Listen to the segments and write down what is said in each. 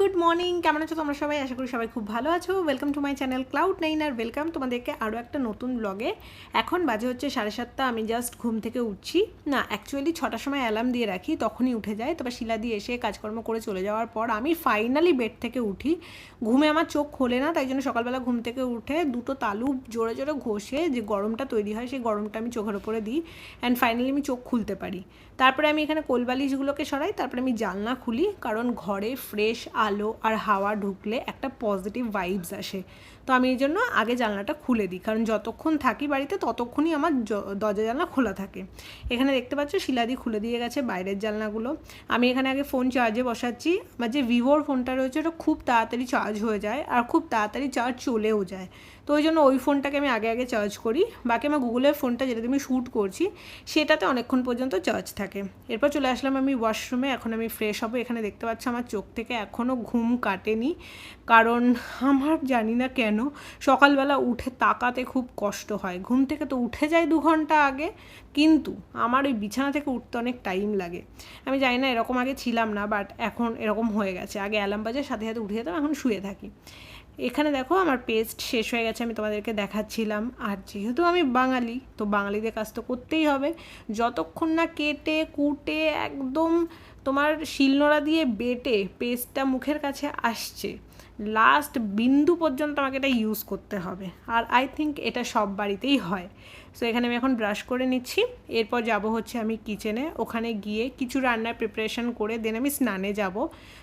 Good morning কেমন আছো তোমরা সবাই? আশা করি সবাই খুব ভালো আছো। Welcome to my channel cloud nine R welcome তোমাদেরকে আরও একটা নতুন ব্লগে এখন বাজে হচ্ছে সাড়ে সাতটা। আমি জাস্ট ঘুম থেকে উঠছি। না অ্যাকচুয়ালি ছটার সময় অ্যালার্ম দিয়ে রাখি, তখনই উঠে যায়। তবে শিলা দিয়ে এসে কাজকর্ম করে চলে যাওয়ার পর আমি ফাইনালি বেড থেকে উঠি। ঘুমে আমার চোখ খোলে না, তাই জন্য সকালবেলা ঘুম থেকে উঠে দুটো তালু জোরে জোরে ঘষে যে গরমটা তৈরি হয়, সেই গরমটা আমি চোখের ওপরে দিই। অ্যান্ড ফাইনালি আমি চোখ খুলতে পারি। তারপরে আমি এখানে কোলবালিশগুলোকে সরাই, তারপরে আমি জানলা খুলি, কারণ ঘরে ফ্রেশ আলো আর হাওয়া ঢুকলে একটা পজিটিভ ভাইবস আসে। তো আমি এই জন্য আগে জানলাটা খুলে দিই, কারণ যতক্ষণ থাকি বাড়িতে ততক্ষণই আমার দরজা জানলা খোলা থাকে। এখানে দেখতে পাচ্ছ শিলাদি খুলে দিয়ে গেছে বাইরের জানলাগুলো। আমি এখানে আগে ফোন চার্জে বসাচ্ছি, আমার যে ভিভোর ফোনটা রয়েছে ওটা খুব তাড়াতাড়ি চার্জ হয়ে যায়, আর খুব তাড়াতাড়ি চার্জ চলেও যায়। তো ওই জন্য ওই ফোনটাকে আমি আগে আগে চার্জ করি। বাকি আমার গুগলের ফোনটা যেটাতে আমি শ্যুট করছি, সেটাতে অনেকক্ষণ পর্যন্ত চার্জ থাকে। এরপর চলে আসলাম আমি ওয়াশরুমে এখন আমি ফ্রেশ হব। এখানে দেখতে পাচ্ছি আমার চোখ থেকে এখনও ঘুম কাটেনি। কারণ আমার জানি না কেন, সকালবেলা উঠে তাকাতে খুব কষ্ট হয়। ঘুম থেকে তো উঠে যায় দু ঘণ্টা আগে, কিন্তু আমার ওই বিছানা থেকে উঠতে অনেক টাইম লাগে। আমি জানি না এরকম আগে ছিলাম না বাট এখন এরকম হয়ে গেছে। আগে অ্যালার্ম বাজে সাথে সাথে উঠে যেতাম, এখন শুয়ে থাকি। এখানে দেখো আমার পেস্ট শেষ হয়ে গেছে, আমি তোমাদেরকে দেখাচ্ছিলাম। আর যেহেতু আমি বাঙালি, তো বাঙালিদের কাজ তো করতেই হবে। যতক্ষণ না কেটে, কুটে, একদম তোমার শিলনোড়া দিয়ে বেটে পেস্টটা মুখের কাছে আসছে। লাস্ট বিন্দু পর্যন্ত আমাকে এটা ইউজ করতে হবে। আর আই থিঙ্ক এটা সব বাড়িতেই হয়। সো এখানে আমি এখন ব্রাশ করে নিচ্ছি। এরপর যাব হচ্ছে আমি কিচেনে ওখানে গিয়ে কিছু রান্নার প্রিপারেশন করে দেন আমি স্নানে যাব।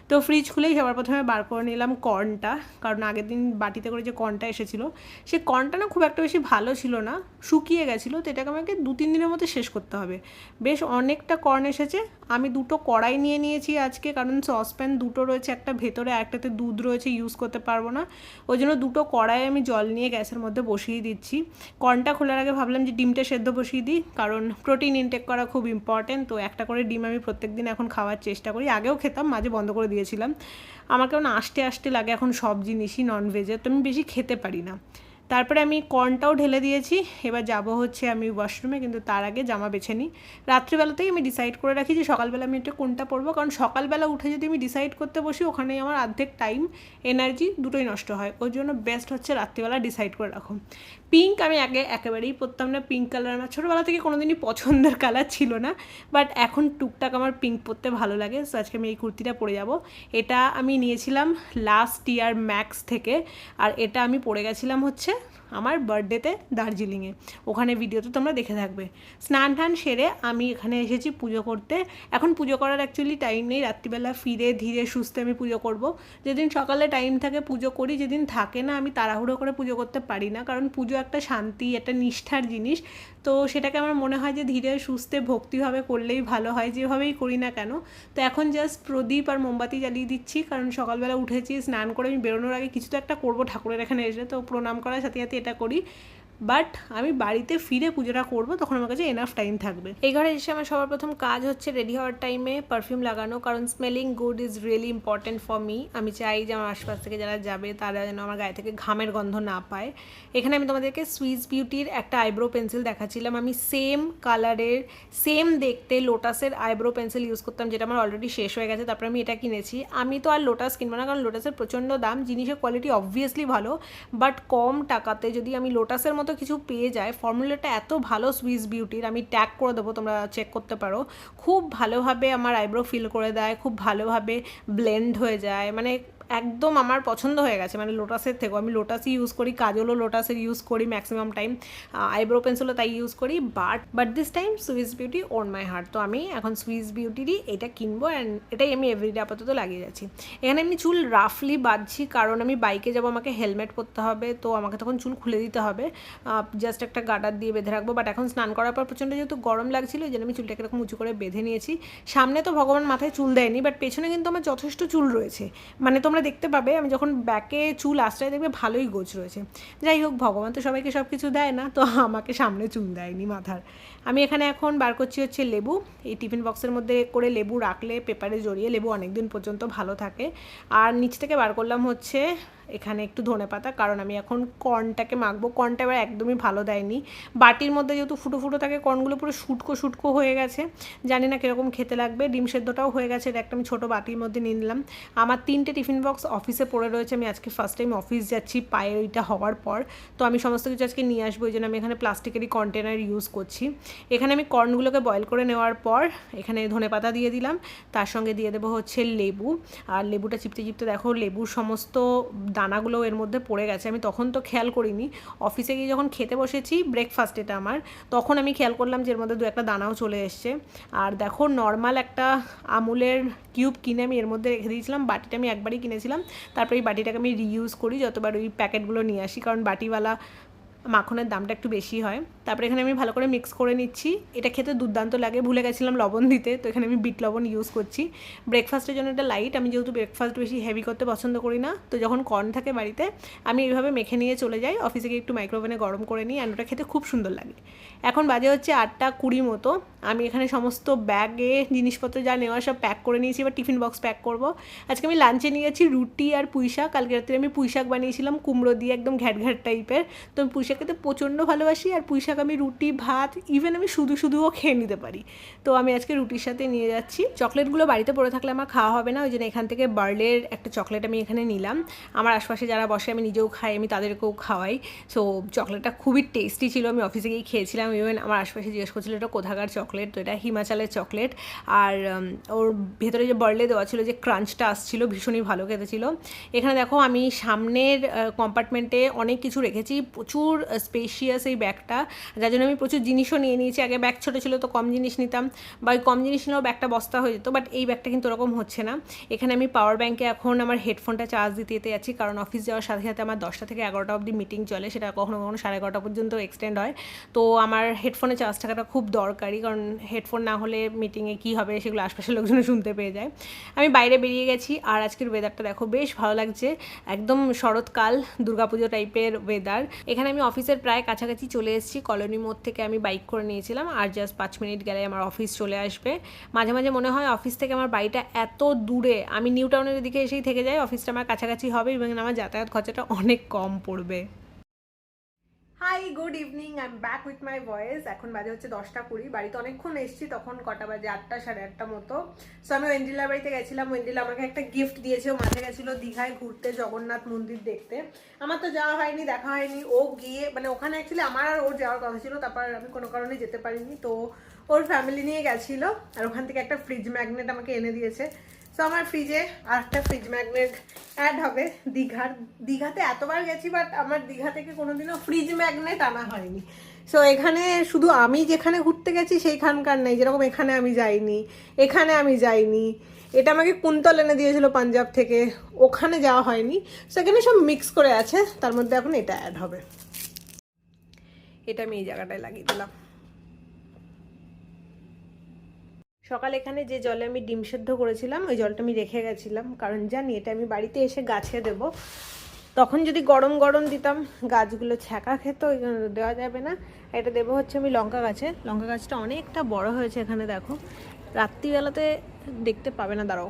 তো ফ্রিজ খুলেই সবার প্রথমে বার করে নিলাম কর্নটা। কারণ আগের দিন বাটিতে করে যে কর্নটা এসেছিল সেই কর্নটা না খুব একটা বেশি ভালো ছিল না। শুকিয়ে গেছিল, তো এটাকে আমাকে দু তিন দিনের মধ্যে শেষ করতে হবে। বেশ অনেকটা কর্ন এসেছে। আমি দুটো কড়াই নিয়ে নিয়েছি আজকে, কারণ সসপ্যান দুটো রয়েছে একটা ভেতরে একটাতে দুধ রয়েছে ইউজ করতে পারব না। ওই জন্য দুটো কড়াই আমি জল নিয়ে গ্যাসের মধ্যে বসিয়ে দিচ্ছি। কর্নটা খোলার আগে ভাবলাম যে ডিমটা সেদ্ধ বসিয়ে দিই, কারণ প্রোটিন ইনটেক করা খুব ইম্পর্টেন্ট তো একটা করে ডিম আমি প্রত্যেক দিন এখন খাওয়ার চেষ্টা করি। আগেও খেতাম, মাঝে বন্ধ করে দিয়েছিলাম। আমার কেমন আস্তে আস্তে লাগে এখন সব জিনিসই ননভেজের তো আমি বেশি খেতে পারি না। তারপরে আমি কর্নটাও ঢেলে দিয়েছি। এবার যাব হচ্ছে আমি ওয়াশরুমে কিন্তু তার আগে জামা বেছে নিই। রাত্রিবেলাতেই আমি ডিসাইড করে রাখি যে সকালবেলা আমি এটা কোনটা পরবো, কারণ সকালবেলা উঠে যদি আমি ডিসাইড করতে বসি, ওখানেই আমার অর্ধেক টাইম এনার্জি দুটোই নষ্ট হয়। ওই জন্য বেস্ট হচ্ছে রাত্রিবেলা ডিসাইড করে রাখো। পিঙ্ক আমি আগে একেবারেই পরতাম না। পিঙ্ক কালার আমার ছোটোবেলা থেকে কোনোদিনই পছন্দের কালার ছিল না। বাট এখন টুকটাক আমার পিঙ্ক পরতে ভালো লাগে সো আজকে আমি এই কুর্তিটা পরে যাব। এটা আমি নিয়েছিলাম লাস্ট ইয়ার ম্যাক্স থেকে, আর এটা আমি পরে গেছিলাম হচ্ছে আমার বার্থডেতে দার্জিলিংয়ে। ওখানে ভিডিওতে তোমরা দেখে থাকবে। স্নান টান সেরে আমি এখানে এসেছি পুজো করতে। এখন পুজো করার অ্যাকচুয়ালি টাইম নেই। রাত্রিবেলা ফিরে ধীরে সুস্থে আমি পুজো করব। যেদিন সকালে টাইম থাকে পুজো করি, যেদিন থাকে না আমি তাড়াহুড়ো করে পুজো করতে পারি না। কারণ পুজো একটা শান্তি, একটা নিষ্ঠার জিনিস। তো সেটাকে আমার মনে হয় যে ধীরে সুস্থে ভক্তিভাবে করলেই ভালো হয়। যেভাবেই করি না কেন। তো এখন জাস্ট প্রদীপ আর মোমবাতি জ্বালিয়ে দিচ্ছি। কারণ সকালবেলা উঠেছি, স্নান করে আমি বেরোনোর আগে কিছু তো একটা করব ঠাকুরের এখানে এসে। তো প্রণাম করার সাথে সাথে এটা করি। বাট আমি বাড়িতে ফিরে পুজোটা করব, তখন আমার কাছে এনাফ টাইম থাকবে। এই ঘরে এসে আমার সবার প্রথম কাজ হচ্ছে রেডি হওয়ার টাইমে পারফিউম লাগানো, কারণ smelling good is really important for me আমি চাই যে আমার আশপাশ থেকে যারা যাবে, তারা যেন আমার গায়ে থেকে ঘামের গন্ধ না পায়। এখানে আমি তোমাদেরকে সুইস বিউটির একটা আইব্রো পেন্সিল দেখাচ্ছিলাম। আমি সেম কালারের সেম দেখতে লোটাসের আইব্রো পেন্সিল ইউজ করতাম, যেটা আমার অলরেডি শেষ হয়ে গেছে, তারপরে আমি এটা কিনেছি। আমি তো আর লোটাস কিনবো না, কারণ লোটাসের প্রচণ্ড দাম। জিনিসের কোয়ালিটি অবভিয়াসলি ভালো বাট কম টাকাতে যদি আমি লোটাসের মতো কিছু পেয়ে যায়। ফর্মুলাটা এত ভালো সুইস বিউটির আমি ট্যাগ করে দেবো, তোমরা চেক করতে পারো। খুব ভালোভাবে আমার আইব্রো ফিল করে দেয়, খুব ভালোভাবে ব্লেন্ড হয়ে যায়। মানে একদম আমার পছন্দ হয়ে গেছে। মানে লোটাসের থেকেও। আমি লোটাসই ইউজ করি কাজলও লোটাসের ইউজ করি ম্যাক্সিমাম টাইম আইব্রো পেন্সিলও তাই ইউজ করি but but this time Swiss beauty won my heart তো আমি এখন সুইস বিউটিরই এটা কিনবো অ্যান্ড এটাই আমি এভরিডে আপাতত লাগিয়ে যাচ্ছি। এখানে আমি চুল রাফলি বাঁধছি, কারণ আমি বাইকে যাব, আমাকে হেলমেট পরতে হবে, তো আমাকে তখন চুল খুলে দিতে হবে। জাস্ট একটা গার্ডার দিয়ে বেঁধে রাখব বাট এখন স্নান করার পর প্রচণ্ড যেহেতু গরম লাগছিল ওই জন্য আমি চুলটাকে এরকম উঁচু করে বেঁধে নিয়েছি। সামনে তো ভগবান মাথায় চুল দেয়নি বাট পেছনে কিন্তু আমার যথেষ্ট চুল রয়েছে। মানে তোমরা দেখতে পাবে, আমি যখন ব্যাকে চুল আশ্রয় দেখবে, ভালোই গোছ রয়েছে। যাই হোক, ভগবান তো সবাইকে সব কিছু দেয় না, তো আমাকে সামনে চুল দেয়নি মাথার। আমি এখানে এখন বার করছি হচ্ছে লেবু। এই টিফিন বক্সের মধ্যে করে লেবু রাখলে, পেপারে জড়িয়ে লেবু অনেক দিন পর্যন্ত ভালো থাকে। আর নিচ থেকে বার করলাম হচ্ছে এখানে একটু ধনে পাতা, কারণ আমি এখন কর্নটাকে মাখবো। কর্নটা এবার একদমই ভালো দেয়নি। বাটির মধ্যে যেহেতু ফুটো ফুটো থাকে, কর্নগুলো পুরো শুটকো শুটকো হয়ে গেছে। জানি না কীরকম খেতে লাগবে। ডিম সেদ্ধটাও হয়ে গেছে, এটা একটা আমি ছোটো বাটির মধ্যে নিয়ে নিলাম। আমার তিনটে টিফিন বক্স অফিসে পড়ে রয়েছে, আমি আজকে ফার্স্ট টাইম অফিস যাচ্ছি পায়ে ওইটা হওয়ার পর। তো আমি সমস্ত কিছু আজকে নিয়ে আসব ওই জন্য আমি এখানে প্লাস্টিকেরই কন্টেনার ইউজ করছি। এখানে আমি কর্নগুলোকে বয়েল করে নেওয়ার পর এখানে ধনে পাতা দিয়ে দিলাম। তার সঙ্গে দিয়ে দেবো হচ্ছে লেবু। আর লেবুটা চিপতে চিপতে দেখো, লেবুর সমস্ত দানাগুলো এর মধ্যে পড়ে গেছে। আমি তখন তো খেয়াল করিনি। অফিসে গিয়ে যখন খেতে বসেছি ব্রেকফাস্ট এটা আমার, তখন আমি খেয়াল করলাম যে এর মধ্যে দু একটা দানাও চলে এসছে। আর দেখো নর্মাল একটা আমুলের কিউব কিনে আমি এর মধ্যে রেখে দিয়েছিলাম। বাটিটা আমি একবারই কিনেছিলাম। তারপরে এই বাটিটাকে আমি রিইউজ করি, যতবার ওই প্যাকেটগুলো নিয়ে আসি। কারণ বাটিওয়ালা মাখনের দামটা একটু বেশি হয়। তারপরে এখানে আমি ভালো করে মিক্স করে নিচ্ছি। এটা খেতে দুর্দান্ত লাগে। ভুলে গেছিলাম লবণ দিতে, তো এখানে আমি বিট লবণ ইউজ করছি। ব্রেকফাস্টের জন্য এটা লাইট আমি যেহেতু ব্রেকফাস্ট বেশি হেভি করতে পছন্দ করি না, তো যখন কর্ন থাকে বাড়িতে, আমি এইভাবে মেখে নিয়ে চলে যাই। অফিসে গিয়ে একটু মাইক্রোওভেনে গরম করে নিই অ্যান্ড ওটা খেতে খুব সুন্দর লাগে। এখন বাজে হচ্ছে আটটা কুড়ি মতো। আমি এখানে সমস্ত ব্যাগে জিনিসপত্র যা নেওয়া সব প্যাক করে নিয়েছি, এবার টিফিন বক্স প্যাক করব। আজকে আমি লাঞ্চে নিয়ে গেছি রুটি আর পুঁই শাক কালকে রাত্রে আমি পুঁই শাক বানিয়েছিলাম, কুমড়ো দিয়ে একদম ঘ্যাট ঘ্যাট টাইপের তো আমি খেতে প্রচণ্ড ভালোবাসি আর পুঁই শাক আমি রুটি, ভাত ইভেন আমি শুধু শুধুও খেয়ে নিতে পারি। তো আমি আজকে রুটির সাথে নিয়ে যাচ্ছি। চকলেটগুলো বাড়িতে পড়ে থাকলে আমার খাওয়া হবে না, ওই জন্য এখান থেকে বার্লের একটা চকলেট আমি এখানে নিলাম। আমার আশপাশে যারা বসে আমি নিজেও খাই, আমি তাদেরকেও খাওয়াই। সো চকলেটটা খুবই টেস্টি ছিল, আমি অফিসে গিয়ে খেয়েছিলাম। ইভেন আমার আশপাশে জিজ্ঞেস করছিল, এটা কোথাকার চকলেট? তো এটা হিমাচলের চকলেট। আর ওর ভেতরে যে বার্লে দেওয়া ছিল, যে ক্রাঞ্চটা আসছিল, ভীষণই ভালো খেতে ছিল। এখানে দেখো আমি সামনের কম্পার্টমেন্টে অনেক কিছু রেখেছি। প্রচুর স্পেশিয়াস এই ব্যাগটা যার জন্য আমি প্রচুর জিনিসও নিয়ে নিয়েছি। আগে ব্যাগ ছোটো ছিল তো কম জিনিস নিতাম। বা ওই কম জিনিস নিলেও ব্যাগটা বস্তা হয়ে যেত বাট এই ব্যাগটা কিন্তু ওরকম হচ্ছে না। এখানে আমি পাওয়ার ব্যাঙ্কে এখন আমার হেডফোনটা চার্জ দিতে দিতে যাচ্ছি, কারণ অফিস যাওয়ার সাথে সাথে আমার দশটা থেকে এগারোটা অবধি মিটিং চলে। সেটা কখনো কখনো সাড়ে এগারোটা পর্যন্ত এক্সটেন্ড হয়। তো আমার হেডফোনে চার্জ থাকাটা খুব দরকারি, কারণ হেডফোন না হলে মিটিংয়ে কী হবে সেগুলো আশপাশের লোকজন শুনতে পেয়ে যায়। আমি বাইরে বেরিয়ে গেছি, আর আজকের ওয়েদারটা দেখো, বেশ ভালো লাগছে। একদম শরৎকাল, দুর্গাপুজো টাইপের ওয়েদার এখানে আমি অফিসের প্রায় কাছাকাছি চলে এসেছি। কলোনি মোড় থেকে আমি বাইক করে নিয়েছিলাম আর জাস্ট পাঁচ মিনিট গেলে আমার অফিস চলে আসবে। মাঝে মাঝে মনে হয় অফিস থেকে আমার বাড়িটা এত দূরে, আমি নিউ টাউনের দিকে এসেই থেকে যাই, অফিসটা আমার কাছাকাছি হবে এবং আমার যাতায়াত খরচাটা অনেক কম পড়বে। Hi good evening I am back with my voice এখন বাজে হচ্ছে দশটা কুড়ি। বাড়িতে অনেকক্ষণ এসেছি, তখন কটা বাজে? আটটা, সাড়ে আটটা মতো। সো আমি ওয়েন্ডিলার বাড়িতে গেছিলাম। ওয়েন্ডিলা আমাকে একটা গিফট দিয়েছে। ও মাঝে গেছিল দীঘায় ঘুরতে, জগন্নাথ মন্দির দেখতে। আমার তো যাওয়া হয়নি, দেখা হয়নি। ও গিয়ে মানে ওখানে অ্যাকচুয়ালি আমার আর ওর যাওয়ার কথা ছিল। তারপর আমি কোনো কারণে যেতে পারিনি। তো ওর ফ্যামিলি নিয়ে গেছিল। আর ওখান থেকে একটা ফ্রিজ ম্যাগনেট আমাকে এনে দিয়েছে। তো আমার ফ্রিজে আর একটা ফ্রিজ ম্যাগনেট অ্যাড হবে দীঘার। দীঘাতে এতবার গেছি বাট আমার দীঘা থেকে কোনোদিনও ফ্রিজ ম্যাগনেট আনা হয়নি। সো এখানে শুধু আমি যেখানে ঘুরতে গেছি, সেইখানকার নেই। যেরকম এখানে আমি যাইনি, এখানে আমি যাইনি। এটা আমাকে কুন্তল এনে দিয়েছিল পাঞ্জাব থেকে। ওখানে যাওয়া হয়নি। সেখানে সব মিক্স করে আছে। তার মধ্যে এখন এটা অ্যাড হবে। এটা আমি এই জায়গাটায় লাগিয়ে দিলাম। সকাল এখানে যে জলে আমি ডিম সেদ্ধ করেছিলাম, ওই জলটা আমি রেখে গেছিলাম। কারণ জানি এটা আমি বাড়িতে এসে গাছে দেব। তখন যদি গরম গরম দিতাম, গাছগুলো ছ্যাঁকা খেত দেওয়া যাবে না। এটা দেবো হচ্ছে আমি লঙ্কা গাছে। লঙ্কা গাছটা অনেকটা বড় হয়েছে এখানে, দেখো। রাত্রিবেলাতে দেখতে পাবে না, দাঁড়াও।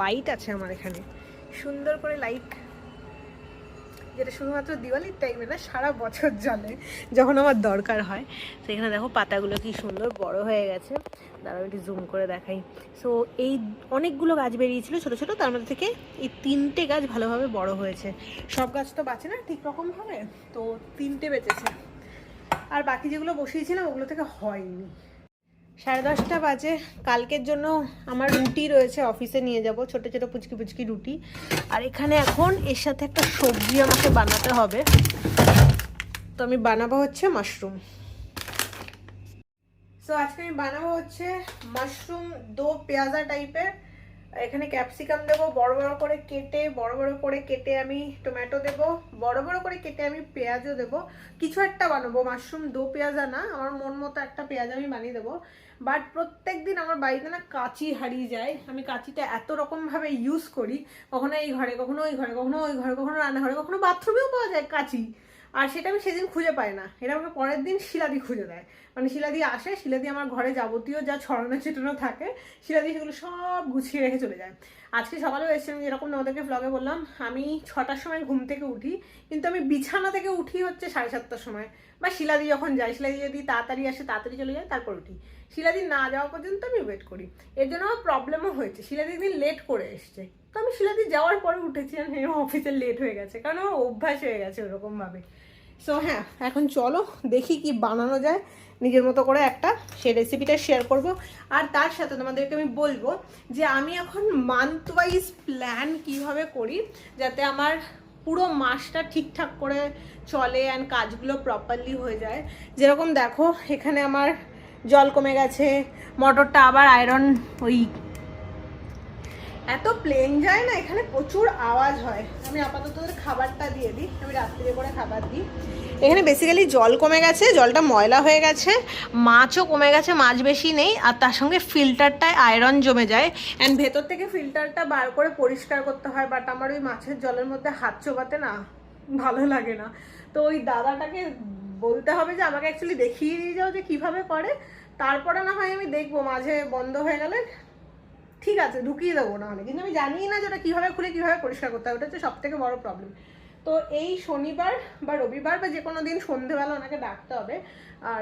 লাইট আছে আমার এখানে। সুন্দর করে লাইট যেটা শুধুমাত্র দিওয়ালির টাইমে না, সারা বছর জলে যখন আমার দরকার হয়। সেখানে দেখো পাতাগুলো কি সুন্দর বড় হয়ে গেছে। দাঁড়াও, একটু জুম করে দেখাই। সো এই অনেকগুলো গাছ বেরিয়েছিল ছোট ছোট, তার মধ্যে থেকে এই তিনটে গাছ ভালোভাবে বড় হয়েছে। সব গাছ তো বাঁচে না, ঠিক রকমভাবে? তো তিনটে বেঁচেছে। আর বাকি যেগুলো বসিয়েছিলাম, ওগুলো থেকে হয়নি। সাড়ে দশটা বাজে। কালকের জন্য আমার রুটি রয়েছে, অফিসে নিয়ে যাব। ছোট ছোট পুচকি পুচকি রুটি। আর এখানে এখন এর সাথে একটা সবজি আমাকে বানাতে হবে। তো আমি বানাবো হচ্ছে মাশরুম। সো আজকে আমি বানাবো হচ্ছে মাশরুম দো পেঁয়াজা টাইপের এখানে ক্যাপসিকাম দেবো, বড় বড় করে কেটে, বড় বড় করে কেটে আমি টমেটো দেবো, বড় বড় করে কেটে আমি পেঁয়াজও দেবো। কিছু একটা বানাবো, মাশরুম দো পেঁয়াজা না, আমার মন মতো একটা পেঁয়াজ আমি বানিয়ে দেবো। বাট প্রত্যেক দিন আমার বাড়িতে না কাঁচি হারিয়ে যায়। আমি কাঁচিটা এত রকমভাবে ইউজ করি, কখনো এই ঘরে, কখনো ওই ঘরে, কখনো ওই ঘরে, কখনো রান্নাঘরে, কখনো বাথরুমেও পাওয়া যায় কাঁচি। আর সেটা আমি সেদিন খুঁজে পাই না। এটা আমাকে পরের দিন শিলাদি খুঁজে দেয়। মানে শিলাদি আসে, শিলাদি আমার ঘরে যাবতীয় যা ছড়ানো ছিটানো থাকে, শিলাদি সেগুলো সব গুছিয়ে রেখে চলে যায়। আজকে সকালেও এসেছিলাম যেরকম তোমাদেরকে ব্লগে বললাম, আমি ছটার সময় ঘুম থেকে উঠি, কিন্তু আমি বিছানা থেকে উঠি হচ্ছে সাড়ে সাতটার সময়। বা শিলাদি যখন যায়, শিলাদি যদি তাড়াতাড়ি আসে, তাড়াতাড়ি চলে যায়, তারপর উঠি। শিলাদি না যাওয়া পর্যন্ত আমি ওয়েট করি। এর জন্য আমার প্রবলেমও হয়েছে। শিলাদি দিন লেট করে এসছে। তো আমি শিলাদি যাওয়ার পরে উঠেছি আর হ্যাঁ অফিসে লেট হয়ে গেছে। কারণ আমার অভ্যাস হয়ে গেছে ওরকমভাবে। সো হ্যাঁ এখন চলো দেখি কি বানানো যায়। নিজের মতো করে একটা সেই রেসিপিটা শেয়ার করব। আর তার সাথে তোমাদেরকে আমি বলব যে আমি এখন মান্থ ওয়াইজ প্ল্যান কীভাবে করি যাতে আমার পুরো মাসটা ঠিকঠাক করে চলে অ্যান্ড কাজগুলো প্রপারলি হয়ে যায়। যেরকম দেখো, এখানে আমার জল কমে গেছে, মটরটা আবার আয়রন ওই এত প্লেন যায় না, এখানে প্রচুর আওয়াজ হয়। আমি আপাতত খাবারটা দিয়ে দিই, আমি রাত্রিরে করে খাবার দিই। এখানে বেসিক্যালি জল কমে গেছে, জলটা ময়লা হয়ে গেছে, মাছও কমে গেছে, মাছ বেশি নেই, আর তার সঙ্গে ফিল্টারটায় আয়রন জমে যায়। অ্যান্ড ভেতর থেকে ফিল্টারটা বার করে পরিষ্কার করতে হয় বাট আমার ওই মাছের জলের মধ্যে হাত চোবাতে না, ভালো লাগে না। তো ওই দাদাটাকে বলতে হবে যে আমাকে অ্যাকচুয়ালি দেখিয়ে দিয়ে যাও যে কীভাবে করে। তারপরে না হয় আমি দেখব, মাঝে বন্ধ হয়ে গেলে ঠিক আছে, ঢুকিয়ে দেবো না হলে কিন্তু আমি জানি না যে ওটা কীভাবে খুলে, কীভাবে পরিষ্কার করতে হবে ওটা হচ্ছে সবথেকে বড় প্রবলেম তো এই শনিবার বা রবিবার বা যে কোনো দিন সন্ধেবেলা ওনাকে ডাকতে হবে।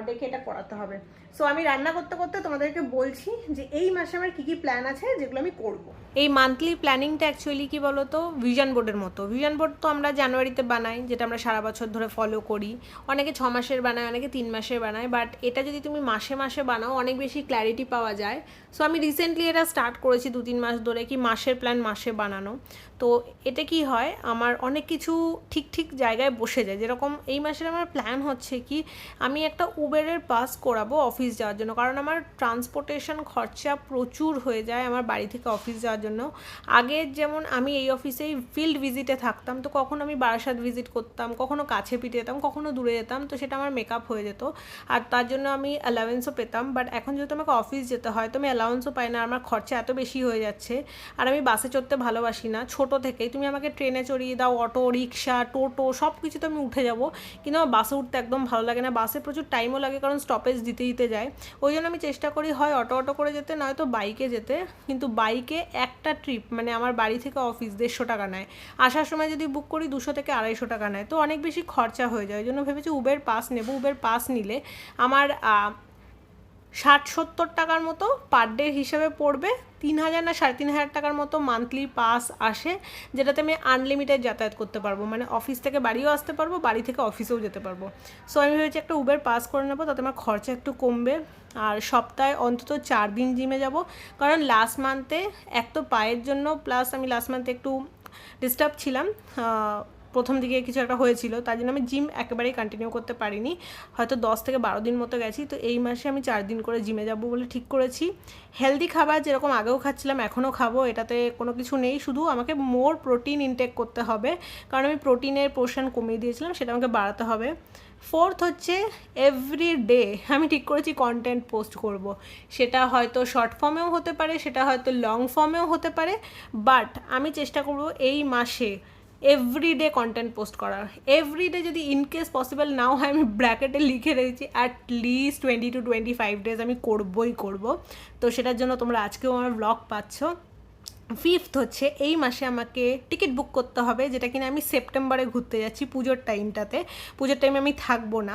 ডেকে এটা করাতে হবে। সো আমি রান্না করতে করতে তোমাদেরকে বলছি যে এই মাসে আমার কী কী প্ল্যান আছে যেগুলো আমি করব। এই মান্থলি প্ল্যানিংটা অ্যাকচুয়ালি কি তো ভিশন বোর্ডের মতো। ভিশন বোর্ড তো আমরা জানুয়ারিতে বানাই, যেটা আমরা সারা বছর ধরে ফলো করি। অনেকে ছ মাসের বানায়, অনেকে তিন মাসের বানায় বাট এটা যদি তুমি মাসে মাসে বানাও, অনেক বেশি ক্ল্যারিটি পাওয়া যায়। সো আমি রিসেন্টলি এটা স্টার্ট করেছি দু তিন মাস ধরে, কি মাসের প্ল্যান মাসে বানানো। তো এটা কি হয়, আমার অনেক কিছু ঠিক ঠিক জায়গায় বসে যায়। যেরকম এই মাসের আমার প্ল্যান হচ্ছে কি, আমি একটা উবেরের পাস করাবো অফিস যাওয়ার জন্য। কারণ আমার ট্রান্সপোর্টেশন খরচা প্রচুর হয়ে যায় আমার বাড়ি থেকে অফিস যাওয়ার জন্য। আগে যেমন আমি এই অফিসেই ফিল্ড ভিজিটে থাকতাম, তো কখনো আমি বারাসাত ভিজিট করতাম, কখনো কাছে পিঠে যেতাম, কখনো দূরে যেতাম, তো সেটা আমার মেকআপ হয়ে যেত। আর তার জন্য আমি অ্যালাউয়েন্সও পেতাম বাট এখন যেহেতু আমাকে অফিস যেতে হয়, তো আমি অ্যালাউয়েন্সও পাই না আমার খরচা এত বেশি হয়ে যাচ্ছে। আর আমি বাসে চড়তে ভালোবাসি না, ছোট থেকেই। তুমি আমাকে ট্রেনে চড়িয়ে দাও, অটো, রিক্সা, টোটো সব কিছু তো আমি উঠে যাব। কিন্তু আমার বাসে উঠতে একদম ভালো লাগে না। বাসে প্রচুর টাইমও লাগে, কারণ স্টপেজ দিতে দিতে যায়। ওই জন্য আমি চেষ্টা করি, হয় অটো অটো করে যেতে নয়তো বাইকে যেতে। কিন্তু বাইকে একটা ট্রিপ মানে আমার বাড়ি থেকে অফিস দেড়শো টাকা নেয়। আসার সময় যদি বুক করি, দুশো থেকে আড়াইশো টাকা নেয়। তো অনেক বেশি খরচা হয়ে যায়। ওই জন্য ভেবেছি উবের পাস নেব। উবের পাস নিলে আমার ষাট, সত্তর টাকার মতো পার ডে হিসেবে পড়বে। তিন হাজার না সাড়ে তিন হাজার টাকার মতো মান্থলি পাস আসে, যেটাতে আমি আনলিমিটেড যাতায়াত করতে পারব। মানে অফিস থেকে বাড়িও আসতে পারব, বাড়ি থেকে অফিসেও যেতে পারব। সো আমি ভেবেছি একটা উবের পাস করে নেব, তাতে আমার খরচা একটু কমবে। আর সপ্তাহে অন্তত চার দিন জিমে যাব। কারণ লাস্ট মান্থে এক তো পায়ের জন্য প্লাস আমি লাস্ট মান্থে একটু ডিস্টার্ব ছিলাম। প্রথম দিকে কিছু একটা হয়েছিল, তার জন্য আমি জিম একেবারেই কন্টিনিউ করতে পারিনি। হয়তো দশ থেকে বারো দিন মতো গেছি, তো এই মাসে আমি চার দিন করে জিমে যাব বলে ঠিক করেছি। হেলদি খাবার যেরকম আগেও খাচ্ছিলাম, এখনও খাব, এটাতে কোনো কিছু নেই। শুধু আমাকে মোর প্রোটিন ইনটেক করতে হবে, কারণ আমি প্রোটিনের পোর্শন কমিয়ে দিয়েছিলাম, সেটা আমাকে বাড়াতে হবে। ফোর্থ হচ্ছে এভরি ডে আমি ঠিক করেছি কন্টেন্ট পোস্ট করব। সেটা হয়তো শর্ট ফর্মেও হতে পারে, সেটা হয়তো লং ফর্মেও হতে পারে বাট আমি চেষ্টা করব এই মাসে এভরিডে কন্টেন্ট পোস্ট করার। এভরিডে যদি ইনকেস পসিবল নাও হয়, আমি ব্র্যাকেটে লিখে রেখেছি at least twenty two twenty five days আমি করবই করব। তো সেটার জন্য তোমরা আজকেও আমার ব্লগ পাচ্ছ। ফিফথ হচ্ছে, এই মাসে আমাকে টিকিট বুক করতে হবে, যেটা কিনা আমি সেপ্টেম্বরে ঘুরতে যাচ্ছি পুজোর টাইমটাতে পুজোর টাইমে আমি থাকব না।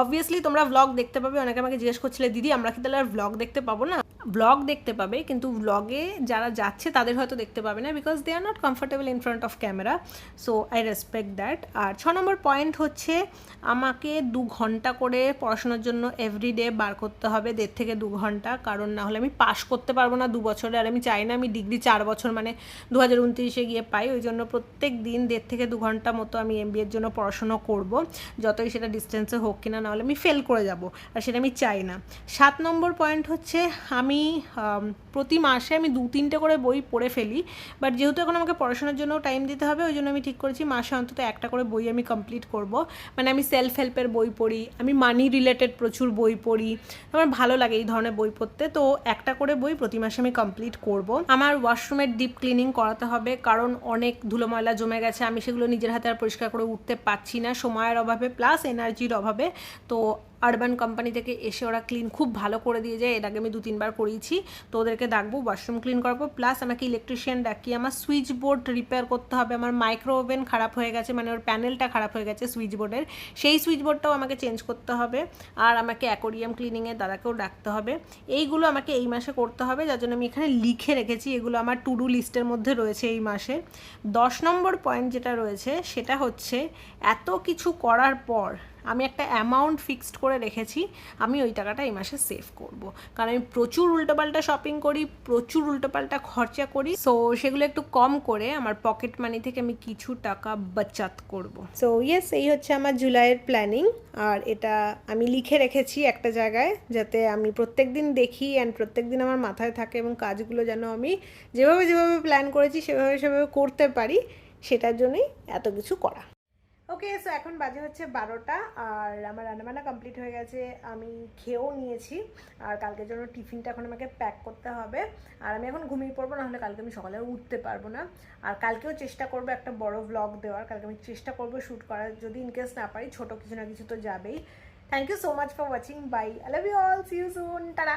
অবভিয়াসলি তোমরা ব্লগ দেখতে পাবে, অনেকে আমাকে জিজ্ঞেস করছিলে, দিদি, আমরা কি তাহলে আর ব্লগ দেখতে পাবো না? ব্লগ দেখতে পাবে, কিন্তু ব্লগে যারা যাচ্ছে তাদের হয়তো দেখতে পাবে না because they are not comfortable in front of camera so I respect that আর ছ নম্বর পয়েন্ট হচ্ছে আমাকে দু ঘণ্টা করে পড়াশোনার জন্য এভরিডে বার করতে হবে, দেড় থেকে দু ঘণ্টা। কারণ না হলে আমি পাশ করতে পারব না দু বছরে। আর আমি চাই না আমি ডিগ্রি চার বছর মানে দু হাজার উনত্রিশে গিয়ে পাই। ওই জন্য প্রত্যেক দিন দেড় থেকে দু ঘণ্টা মতো আমি এম এর জন্য পড়াশুনো করব। যতই সেটা ডিস্টেন্সে হোক কিনা নাহলে আমি ফেল করে যাব। আর সেটা আমি চাই না। সাত নম্বর পয়েন্ট হচ্ছে আমি আমি প্রতি মাসে আমি দু তিনটে করে বই পড়ে ফেলি বাট যেহেতু এখন আমাকে পড়াশোনার জন্য টাইম দিতে হবে, ওই জন্য আমি ঠিক করেছি মাসে অন্তত একটা করে বই আমি কমপ্লিট করব। মানে আমি সেলফ হেল্পের বই পড়ি, আমি মানি রিলেটেড প্রচুর বই পড়ি, আমার ভালো লাগে এই ধরনের বই পড়তে, তো একটা করে বই প্রতি মাসে আমি কমপ্লিট করব। আমার ওয়াশরুমের ডিপ ক্লিনিং করাতে হবে, কারণ অনেক ধুলো ময়লা জমে গেছে, আমি সেগুলো নিজের হাতে আর পরিষ্কার করে উঠতে পারছি না, সময়ের অভাবে প্লাস এনার্জির অভাবে, তো আরবান কোম্পানি থেকে এসে ওরা ক্লিন খুব ভালো করে দিয়ে যায়। এর আগে আমি দু তিনবার করিয়েছি। তো ওদেরকে ডাকবো ওয়াশরুম ক্লিন করাবো। প্লাস আমাকে ইলেকট্রিশিয়ান ডাকিয়ে আমার সুইচ বোর্ড রিপেয়ার করতে হবে। আমার মাইক্রো ওভেন খারাপ হয়ে গেছে মানে ওর প্যানেলটা খারাপ হয়ে গেছে সুইচ বোর্ডের সেই সুইচ বোর্ডটাও আমাকে চেঞ্জ করতে হবে। আর আমাকে অ্যাকোরিয়াম ক্লিনিংয়ের দাদাকেও ডাকতে হবে। এইগুলো আমাকে এই মাসে করতে হবে, যার জন্য আমি এখানে লিখে রেখেছি। এগুলো আমার টু ডু লিস্টের মধ্যে রয়েছে এই মাসে। দশ নম্বর পয়েন্ট যেটা রয়েছে, সেটা হচ্ছে এত কিছু করার পর আমি একটা অ্যামাউন্ট ফিক্সড করে রেখেছি, আমি ওই টাকাটা এই মাসে সেভ করব। কারণ আমি প্রচুর উল্টোপাল্টা শপিং করি, প্রচুর উল্টোপাল্টা খরচা করি সো সেগুলো একটু কম করে আমার পকেট মানি থেকে আমি কিছু টাকা বাচাত করব। সো ইয়েস এই হচ্ছে আমার জুলাইয়ের প্ল্যানিং আর এটা আমি লিখে রেখেছি একটা জায়গায়, যাতে আমি প্রত্যেক দিন দেখি অ্যান্ড প্রত্যেক দিন আমার মাথায় থাকে এবং কাজগুলো যেন আমি যেভাবে যেভাবে প্ল্যান করেছি, সেভাবে সেভাবে করতে পারি, সেটার জন্যই এত কিছু করা। ওকে সো এখন বাজে হচ্ছে বারোটা, আর আমার রান্নাবান্না কমপ্লিট হয়ে গেছে। আমি খেয়েও নিয়েছি, আর কালকের জন্য টিফিনটা এখন আমাকে প্যাক করতে হবে। আর আমি এখন ঘুমিয়ে পড়ব, নাহলে কালকে আমি সকালে উঠতে পারব না। আর কালকেও চেষ্টা করব একটা বড় ভ্লগ দেওয়ার। কালকে আমি চেষ্টা করব শ্যুট করার, যদি ইনকেস না পারি, ছোটো কিছু না কিছু তো যাবেই। Thank you so much for watching bye I love you all see you soon tata